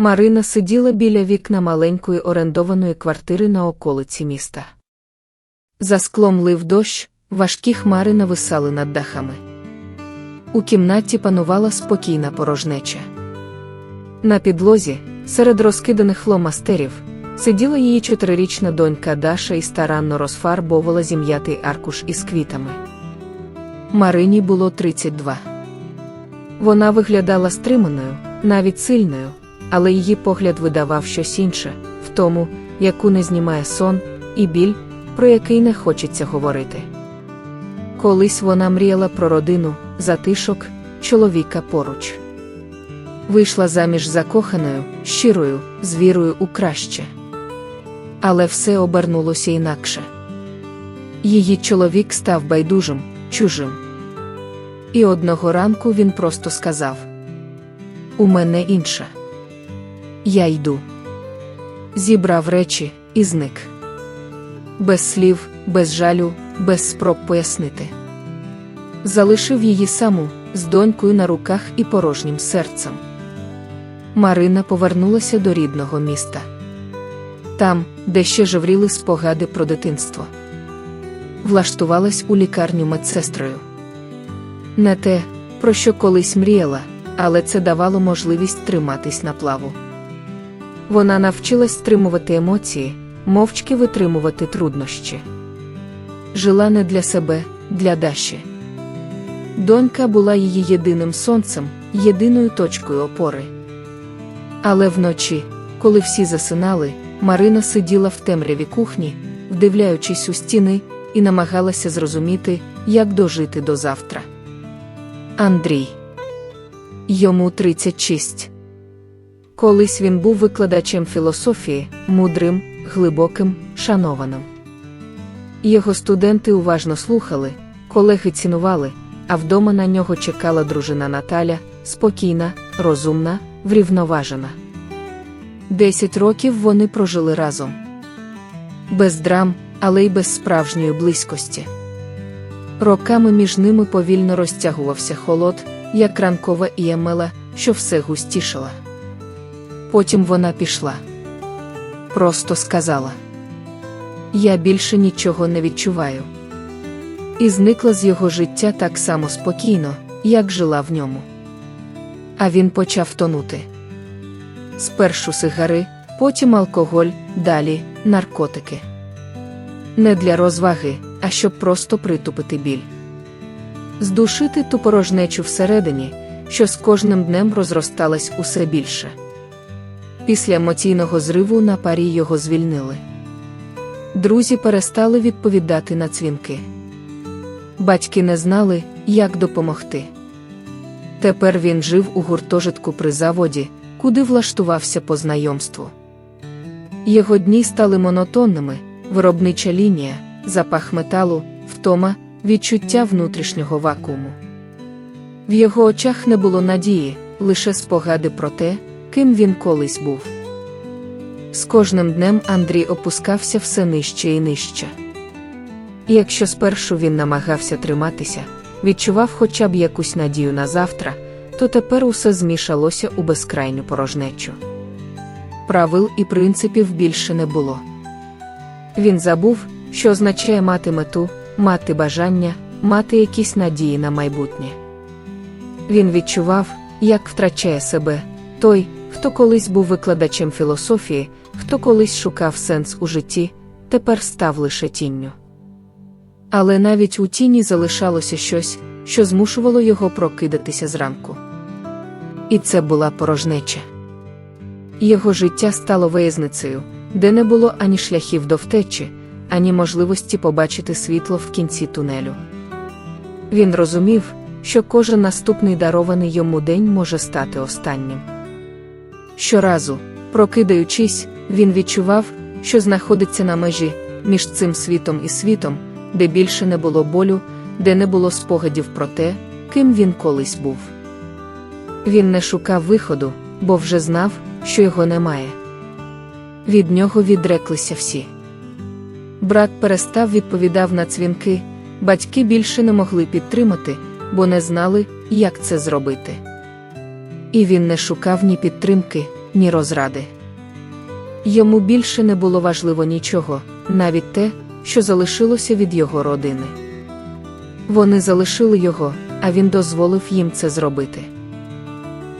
Марина сиділа біля вікна маленької орендованої квартири на околиці міста. За склом лив дощ, важкі хмари нависали над дахами. У кімнаті панувала спокійна порожнеча. На підлозі, серед розкиданих фломастерів, сиділа її чотирирічна донька Даша і старанно розфарбовувала зім'ятий аркуш із квітами. Марині було 32. Вона виглядала стриманою, навіть сильною, але її погляд видавав щось інше, в тому, яку не знімає сон, і біль, про який не хочеться говорити. Колись вона мріяла про родину, затишок, чоловіка поруч. Вийшла заміж закоханою, щирою, з вірою у краще. Але все обернулося інакше. Її чоловік став байдужим, чужим. І одного ранку він просто сказав: У мене інша. Я йду. Зібрав речі і зник. Без слів, без жалю, без спроб пояснити. Залишив її саму, з донькою на руках і порожнім серцем. Марина повернулася до рідного міста. Там, де ще жевріли спогади про дитинство. Влаштувалась у лікарню медсестрою. Не те, про що колись мріяла, але це давало можливість триматись на плаву. Вона навчилась стримувати емоції, мовчки витримувати труднощі. Жила не для себе, для Даші. Донька була її єдиним сонцем, єдиною точкою опори. Але вночі, коли всі засинали, Марина сиділа в темряві кухні, вдивляючись у стіни, і намагалася зрозуміти, як дожити до завтра. Андрій. Йому 36. Колись він був викладачем філософії, мудрим, глибоким, шанованим. Його студенти уважно слухали, колеги цінували, а вдома на нього чекала дружина Наталя, спокійна, розумна, врівноважена. Десять років вони прожили разом. Без драм, але й без справжньої близькості. Роками між ними повільно розтягувався холод, як ранкова іємела, що все густішала. Потім вона пішла. Просто сказала: Я більше нічого не відчуваю. І зникла з його життя так само спокійно, як жила в ньому. А він почав тонути. Спершу сигари, потім алкоголь, далі наркотики. Не для розваги, а щоб просто притупити біль. Здушити ту порожнечу всередині, що з кожним днем розросталась усе більше. Після емоційного зриву на парі його звільнили. Друзі перестали відповідати на дзвінки. Батьки не знали, як допомогти. Тепер він жив у гуртожитку при заводі, куди влаштувався по знайомству. Його дні стали монотонними, виробнича лінія, запах металу, втома, відчуття внутрішнього вакууму. В його очах не було надії, лише спогади про те, ким він колись був. З кожним днем Андрій опускався все нижче і нижче. І якщо спершу він намагався триматися, відчував хоча б якусь надію на завтра, то тепер усе змішалося у безкрайню порожнечу. Правил і принципів більше не було. Він забув, що означає мати мету, мати бажання, мати якісь надії на майбутнє. Він відчував, як втрачає себе той, хто колись був викладачем філософії, хто колись шукав сенс у житті, тепер став лише тінню. Але навіть у тіні залишалося щось, що змушувало його прокидатися зранку. І це була порожнеча. Його життя стало виязницею, де не було ані шляхів до втечі, ані можливості побачити світло в кінці тунелю. Він розумів, що кожен наступний дарований йому день може стати останнім. Щоразу, прокидаючись, він відчував, що знаходиться на межі між цим світом і світом, де більше не було болю, де не було спогадів про те, ким він колись був. Він не шукав виходу, бо вже знав, що його немає. Від нього відреклися всі. Брат перестав відповідав на дзвінки, батьки більше не могли підтримати, бо не знали, як це зробити. І він не шукав ні підтримки, ні розради. Йому більше не було важливо нічого, навіть те, що залишилося від його родини. Вони залишили його, а він дозволив їм це зробити.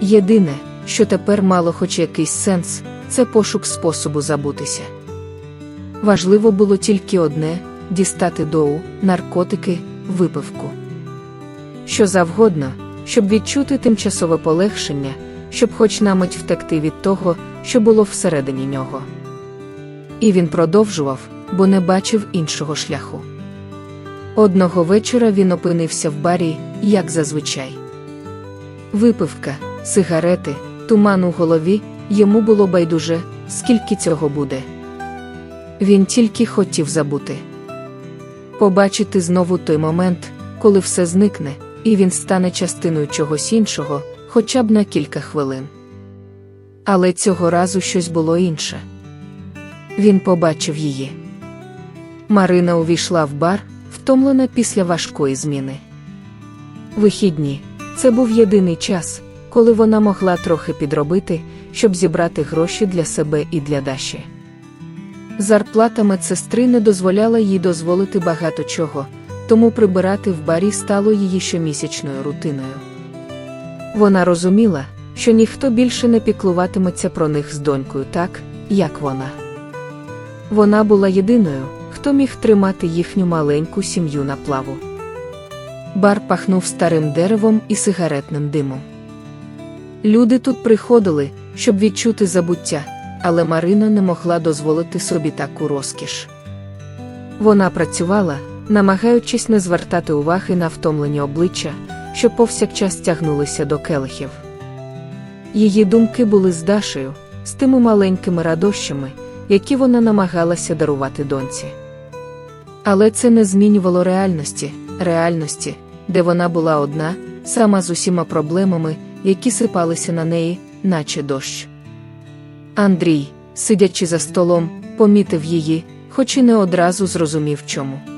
Єдине, що тепер мало хоч якийсь сенс, це пошук способу забутися. Важливо було тільки одне дістати доу, наркотики, випивку. Що завгодно, щоб відчути тимчасове полегшення, щоб хоч на мить втекти від того, що було всередині нього. І він продовжував, бо не бачив іншого шляху. Одного вечора він опинився в барі, як зазвичай. Випивка, сигарети, туман у голові, йому було байдуже, скільки цього буде. Він тільки хотів забути. Побачити знову той момент, коли все зникне, і він стане частиною чогось іншого, хоча б на кілька хвилин. Але цього разу щось було інше. Він побачив її. Марина увійшла в бар, втомлена після важкої зміни. Вихідні це був єдиний час, коли вона могла трохи підробити, щоб зібрати гроші для себе і для Даші. Зарплата медсестри не дозволяла їй дозволити багато чого, тому прибирати в барі стало її щомісячною рутиною. Вона розуміла, що ніхто більше не піклуватиметься про них з донькою так, як вона. Вона була єдиною, хто міг тримати їхню маленьку сім'ю на плаву. Бар пахнув старим деревом і сигаретним димом. Люди тут приходили, щоб відчути забуття, але Марина не могла дозволити собі таку розкіш. Вона працювала, намагаючись не звертати уваги на втомлені обличчя, що повсякчас тягнулися до келихів. Її думки були з Дашею, з тими маленькими радощами, які вона намагалася дарувати доньці. Але це не змінювало реальності, реальності, де вона була одна, сама з усіма проблемами, які сипалися на неї, наче дощ. Андрій, сидячи за столом, помітив її, хоч і не одразу зрозумів чому.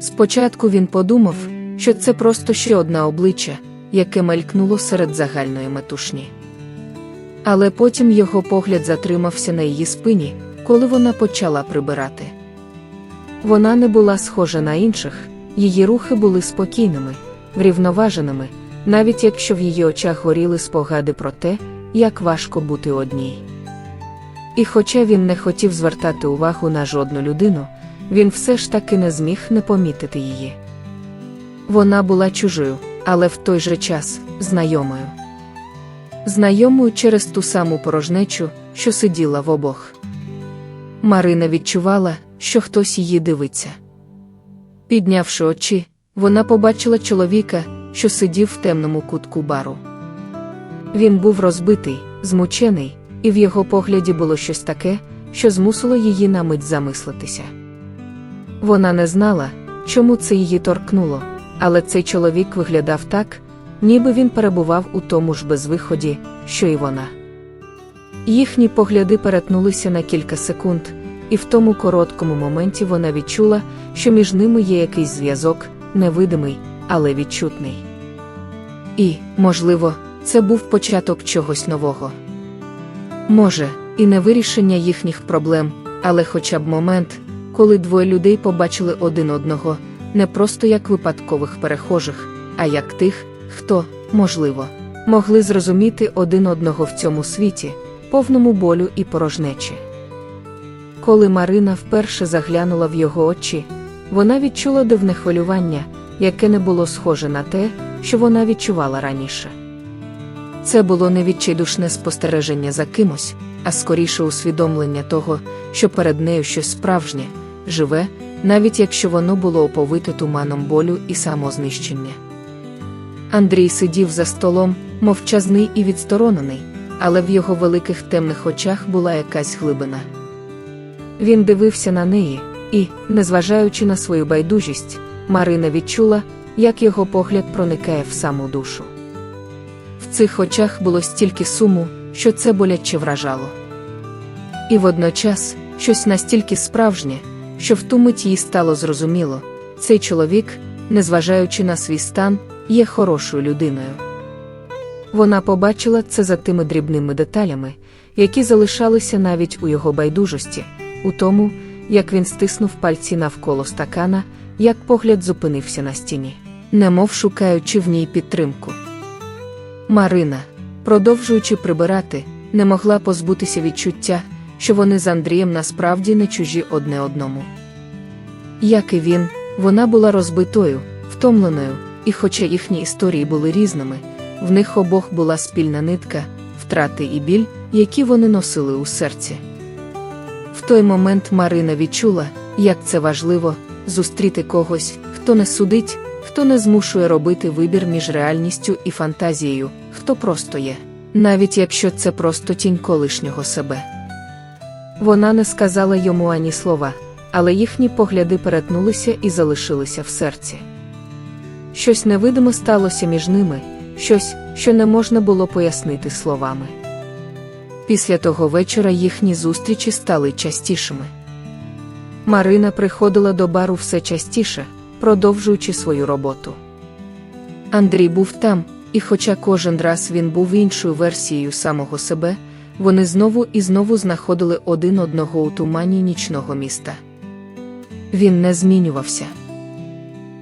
Спочатку він подумав, що це просто ще одне обличчя, яке мелькнуло серед загальної метушні. Але потім його погляд затримався на її спині, коли вона почала прибирати. Вона не була схожа на інших, її рухи були спокійними, врівноваженими, навіть якщо в її очах горіли спогади про те, як важко бути одній. І хоча він не хотів звертати увагу на жодну людину, він все ж таки не зміг не помітити її. Вона була чужою, але в той же час знайомою. Знайомою через ту саму порожнечу, що сиділа в обох. Марина відчувала, що хтось її дивиться. Піднявши очі, вона побачила чоловіка, що сидів в темному кутку бару. Він був розбитий, змучений, і в його погляді було щось таке, що змусило її на мить замислитися. Вона не знала, чому це її торкнуло, але цей чоловік виглядав так, ніби він перебував у тому ж безвиході, що й вона. Їхні погляди перетнулися на кілька секунд, і в тому короткому моменті вона відчула, що між ними є якийсь зв'язок, невидимий, але відчутний. І, можливо, це був початок чогось нового. Може, і не вирішення їхніх проблем, але хоча б момент, коли двоє людей побачили один одного, не просто як випадкових перехожих, а як тих, хто, можливо, могли зрозуміти один одного в цьому світі, повному болю і порожнечі. Коли Марина вперше заглянула в його очі, вона відчула дивне хвилювання, яке не було схоже на те, що вона відчувала раніше. Це було не відчайдушне спостереження за кимось, а скоріше усвідомлення того, що перед нею щось справжнє, живе, навіть якщо воно було оповите туманом болю і самознищення. Андрій сидів за столом, мовчазний і відсторонений, але в його великих темних очах була якась глибина. Він дивився на неї, і, незважаючи на свою байдужість, Марина відчула, як його погляд проникає в саму душу. В цих очах було стільки суму, що це боляче вражало. І водночас щось настільки справжнє, що в ту мить їй стало зрозуміло, цей чоловік, незважаючи на свій стан, є хорошою людиною. Вона побачила це за тими дрібними деталями, які залишалися навіть у його байдужості, у тому, як він стиснув пальці навколо стакана, як погляд зупинився на стіні, немов шукаючи в ній підтримку. Марина, продовжуючи прибирати, не могла позбутися відчуття, що вони з Андрієм насправді не чужі одне одному. Як і він, вона була розбитою, втомленою, і хоча їхні історії були різними, в них обох була спільна нитка, втрати і біль, які вони носили у серці. В той момент Марина відчула, як це важливо зустріти когось, хто не судить, хто не змушує робити вибір між реальністю і фантазією, хто просто є, навіть якщо це просто тінь колишнього себе. Вона не сказала йому ані слова, але їхні погляди перетнулися і залишилися в серці. Щось невидиме сталося між ними, щось, що не можна було пояснити словами. Після того вечора їхні зустрічі стали частішими. Марина приходила до бару все частіше, продовжуючи свою роботу. Андрій був там, і хоча кожен раз він був іншою версією самого себе, вони знову і знову знаходили один одного у тумані нічного міста. Він не змінювався.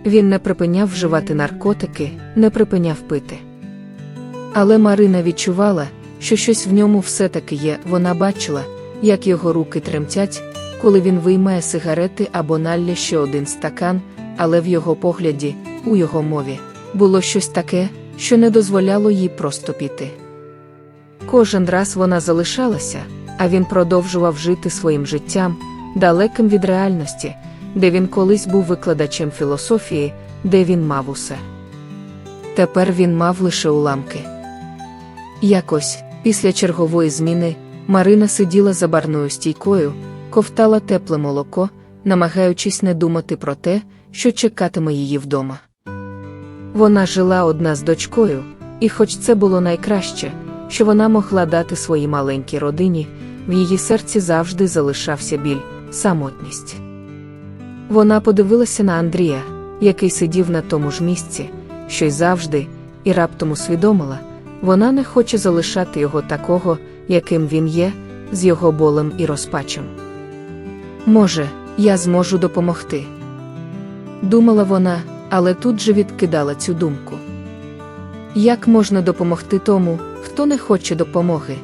Він не припиняв вживати наркотики, не припиняв пити. Але Марина відчувала, що щось в ньому все-таки є, вона бачила, як його руки тремтять, коли він виймає сигарети або налє ще один стакан, але в його погляді, у його мові, було щось таке, що не дозволяло їй просто піти. Кожен раз вона залишалася, а він продовжував жити своїм життям, далеким від реальності, де він колись був викладачем філософії, де він мав усе. Тепер він мав лише уламки. Якось, після чергової зміни, Марина сиділа за барною стійкою, ковтала тепле молоко, намагаючись не думати про те, що чекатиме її вдома. Вона жила одна з дочкою, і хоч це було найкраще, що вона могла дати своїй маленькій родині, в її серці завжди залишався біль, самотність. Вона подивилася на Андрія, який сидів на тому ж місці, що й завжди, і раптом усвідомила, вона не хоче залишати його такого, яким він є, з його болем і розпачем. Може, я зможу допомогти. Думала вона, але тут же відкидала цю думку. Як можна допомогти тому, хто не хоче допомоги?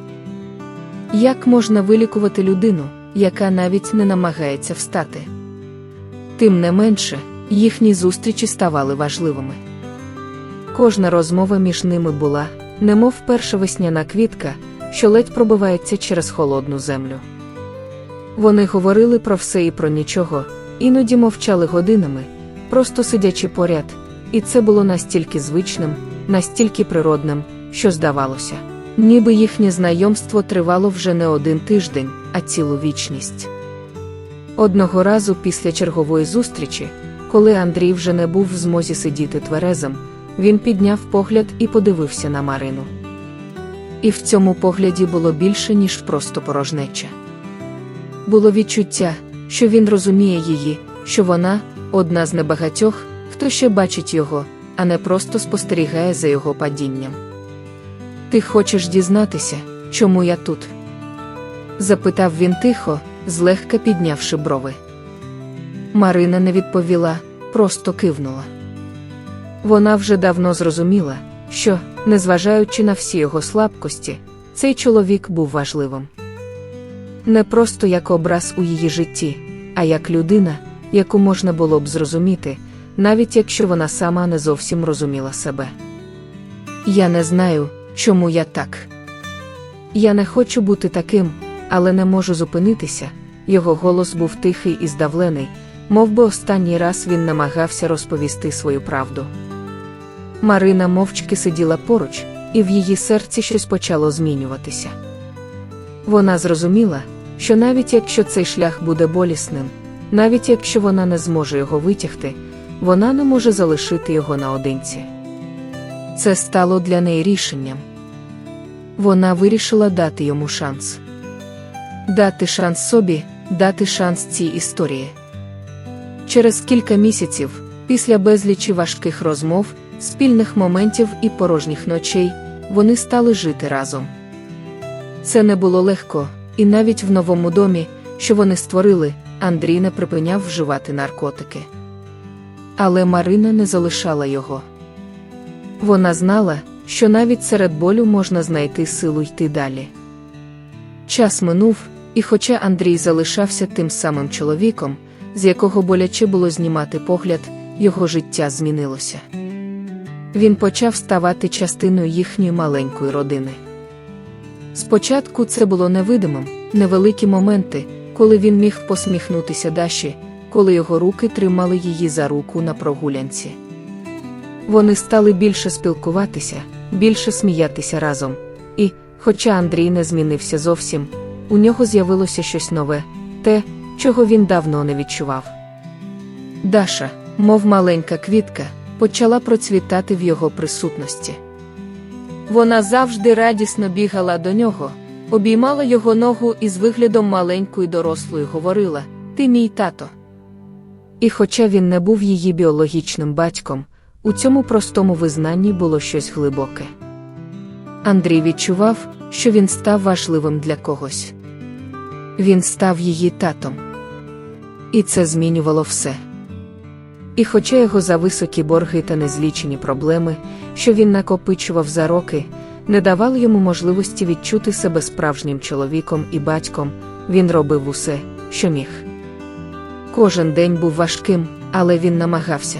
Як можна вилікувати людину, яка навіть не намагається встати? Тим не менше, їхні зустрічі ставали важливими. Кожна розмова між ними була, немов перша весняна квітка, що ледь пробивається через холодну землю. Вони говорили про все і про нічого, іноді мовчали годинами, просто сидячи поряд, і це було настільки звичним, настільки природним, що здавалося, ніби їхнє знайомство тривало вже не один тиждень, а цілу вічність. Одного разу після чергової зустрічі, коли Андрій вже не був в змозі сидіти тверезим, він підняв погляд і подивився на Марину. І в цьому погляді було більше, ніж просто порожнеча. Було відчуття, що він розуміє її, що вона одна з небагатьох, хто ще бачить його, а не просто спостерігає за його падінням. Ти хочеш дізнатися, чому я тут? запитав він тихо, злегка піднявши брови. Марина не відповіла, просто кивнула. Вона вже давно зрозуміла, що, незважаючи на всі його слабкості, цей чоловік був важливим. Не просто як образ у її житті, а як людина, яку можна було б зрозуміти, навіть якщо вона сама не зовсім розуміла себе. Я не знаю, чому я так. Я не хочу бути таким, але не можу зупинитися. Його голос був тихий і здавлений, мов би останній раз він намагався розповісти свою правду. Марина мовчки сиділа поруч, і в її серці щось почало змінюватися. Вона зрозуміла, що навіть якщо цей шлях буде болісним, навіть якщо вона не зможе його витягти, вона не може залишити його наодинці. Це стало для неї рішенням. Вона вирішила дати йому шанс. Дати шанс собі, дати шанс цій історії. Через кілька місяців, після безлічі важких розмов, спільних моментів і порожніх ночей, вони стали жити разом. Це не було легко, і навіть в новому домі, що вони створили, Андрій не припиняв вживати наркотики. Але Марина не залишала його. Вона знала, що навіть серед болю можна знайти силу йти далі. Час минув, і хоча Андрій залишався тим самим чоловіком, з якого боляче було знімати погляд, його життя змінилося. Він почав ставати частиною їхньої маленької родини. Спочатку це було невидимим, невеликі моменти, коли він міг посміхнутися Даші, коли його руки тримали її за руку на прогулянці. Вони стали більше спілкуватися, більше сміятися разом. І, хоча Андрій не змінився зовсім, у нього з'явилося щось нове, те, чого він давно не відчував. Даша, мов маленька квітка, почала процвітати в його присутності. Вона завжди радісно бігала до нього, обіймала його ногу і з виглядом маленької дорослої говорила: Ти мій тато. І хоча він не був її біологічним батьком, у цьому простому визнанні було щось глибоке. Андрій відчував, що він став важливим для когось. Він став її татом. І це змінювало все. І хоча його зависокі борги та незлічені проблеми, що він накопичував за роки, не давали йому можливості відчути себе справжнім чоловіком і батьком, він робив усе, що міг. Кожен день був важким, але він намагався.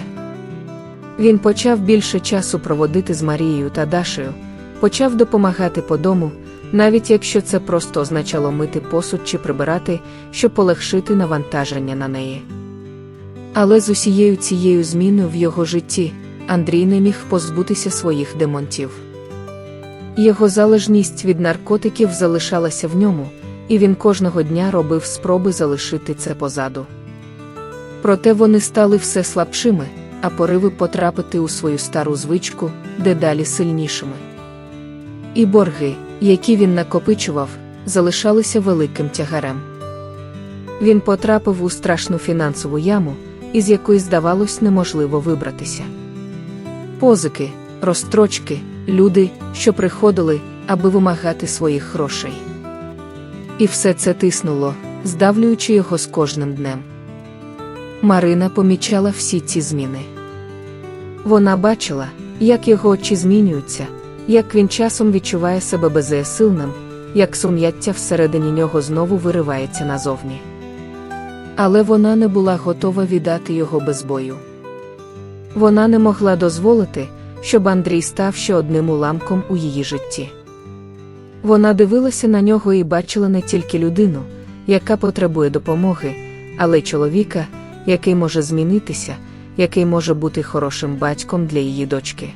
Він почав більше часу проводити з Марією та Дашею, почав допомагати по дому, навіть якщо це просто означало мити посуд чи прибирати, щоб полегшити навантаження на неї. Але з усією цією зміною в його житті Андрій не міг позбутися своїх демонтів. Його залежність від наркотиків залишалася в ньому, і він кожного дня робив спроби залишити це позаду. Проте вони стали все слабшими, а пориви потрапити у свою стару звичку дедалі сильнішими. І борги, які він накопичував, залишалися великим тягарем. Він потрапив у страшну фінансову яму, із якої, здавалось, неможливо вибратися. Позики, розстрочки, люди, що приходили, аби вимагати своїх грошей. І все це тиснуло, здавлюючи його з кожним днем. Марина помічала всі ці зміни. Вона бачила, як його очі змінюються, як він часом відчуває себе безсилним, як сум'яття всередині нього знову виривається назовні. Але вона не була готова віддати його без бою. Вона не могла дозволити, щоб Андрій став ще одним уламком у її житті. Вона дивилася на нього і бачила не тільки людину, яка потребує допомоги, але й чоловіка, який може змінитися, який може бути хорошим батьком для її дочки.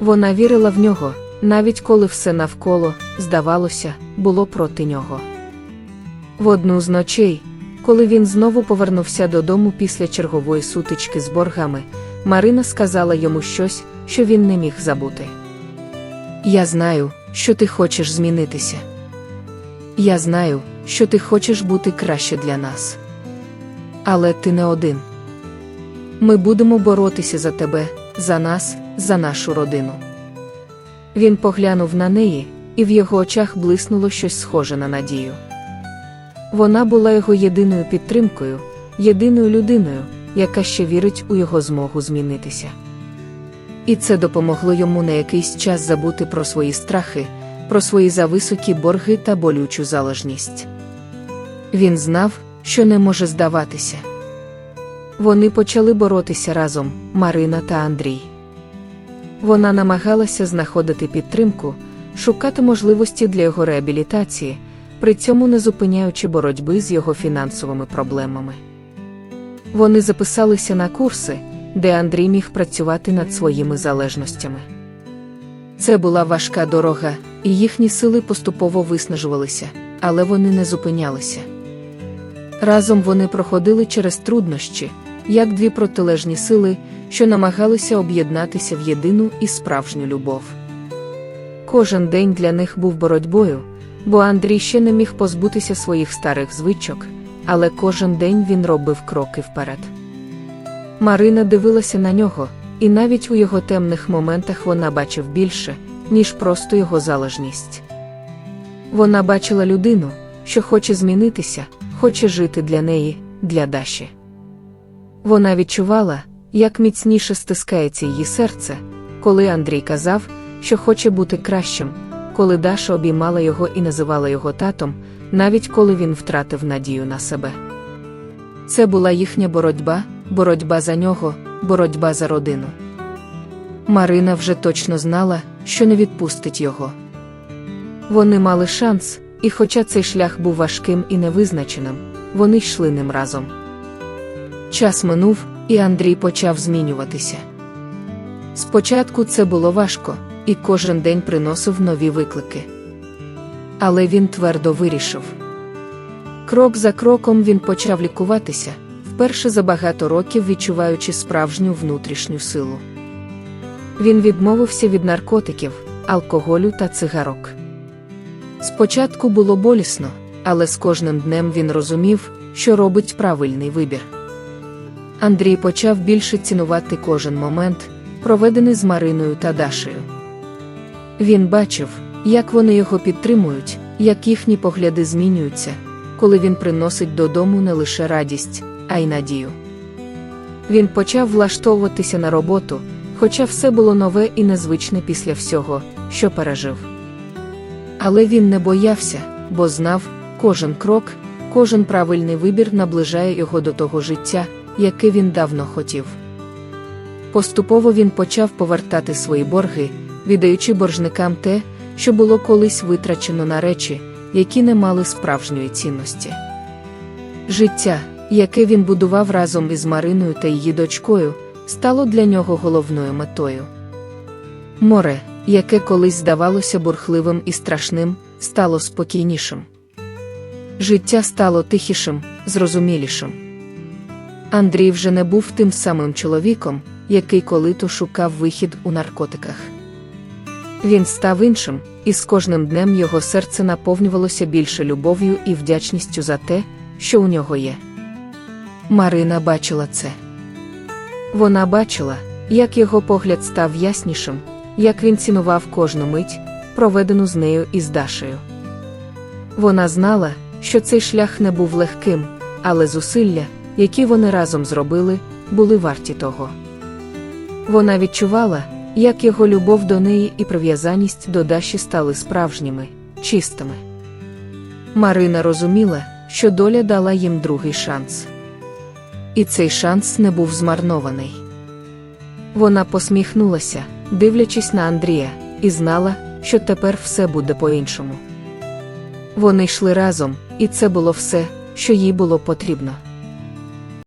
Вона вірила в нього, навіть коли все навколо, здавалося, було проти нього. В одну з ночей, коли він знову повернувся додому після чергової сутички з боргами, Марина сказала йому щось, що він не міг забути. Я знаю, що ти хочеш змінитися. Я знаю, що ти хочеш бути краще для нас. Але ти не один. Ми будемо боротися за тебе, за нас, за нашу родину. Він поглянув на неї, і в його очах блиснуло щось схоже на надію. Вона була його єдиною підтримкою, єдиною людиною, яка ще вірить у його змогу змінитися. І це допомогло йому на якийсь час забути про свої страхи, про свої зависокі борги та болючу залежність. Він знав, що не може здаватися. Вони почали боротися разом, Марина та Андрій. Вона намагалася знаходити підтримку, шукати можливості для його реабілітації, при цьому не зупиняючи боротьби з його фінансовими проблемами. Вони записалися на курси, де Андрій міг працювати над своїми залежностями. Це була важка дорога, і їхні сили поступово виснажувалися, але вони не зупинялися. Разом вони проходили через труднощі, як дві протилежні сили, що намагалися об'єднатися в єдину і справжню любов. Кожен день для них був боротьбою, бо Андрій ще не міг позбутися своїх старих звичок, але кожен день він робив кроки вперед. Марина дивилася на нього, і навіть у його темних моментах вона бачив більше, ніж просто його залежність. Вона бачила людину, що хоче змінитися, хоче жити для неї, для Даші. Вона відчувала, як міцніше стискається її серце, коли Андрій казав, що хоче бути кращим, коли Даша обіймала його і називала його татом, навіть коли він втратив надію на себе. Це була їхня боротьба, боротьба за нього, боротьба за родину. Марина вже точно знала, що не відпустить його. Вони мали шанс, і хоча цей шлях був важким і невизначеним, вони йшли ним разом. Час минув, і Андрій почав змінюватися. Спочатку це було важко, і кожен день приносив нові виклики. Але він твердо вирішив. Крок за кроком він почав лікуватися, вперше за багато років відчуваючи справжню внутрішню силу. Він відмовився від наркотиків, алкоголю та цигарок. Спочатку було болісно, але з кожним днем він розумів, що робить правильний вибір. Андрій почав більше цінувати кожен момент, проведений з Мариною та Дашею. Він бачив, як вони його підтримують, як їхні погляди змінюються, коли він приносить додому не лише радість, а й надію. Він почав влаштовуватися на роботу, хоча все було нове і незвичне після всього, що пережив. Але він не боявся, бо знав, кожен крок, кожен правильний вибір наближає його до того життя, яке він давно хотів. Поступово він почав повертати свої борги, віддаючи боржникам те, що було колись витрачено на речі, які не мали справжньої цінності. Життя, яке він будував разом із Мариною та її дочкою, стало для нього головною метою. Море, яке колись здавалося бурхливим і страшним, стало спокійнішим. Життя стало тихішим, зрозумілішим. Андрій вже не був тим самим чоловіком, який колито шукав вихід у наркотиках. Він став іншим, і з кожним днем його серце наповнювалося більше любов'ю і вдячністю за те, що у нього є. Марина бачила це. Вона бачила, як його погляд став яснішим, як він цінував кожну мить, проведену з нею і з Дашею. Вона знала, що цей шлях не був легким, але зусилля, які вони разом зробили, були варті того. Вона відчувала, як його любов до неї і прив'язаність до Даші стали справжніми, чистими. Марина розуміла, що доля дала їм другий шанс. І цей шанс не був змарнований. Вона посміхнулася, дивлячись на Андрія, і знала, що тепер все буде по-іншому. Вони йшли разом, і це було все, що їй було потрібно.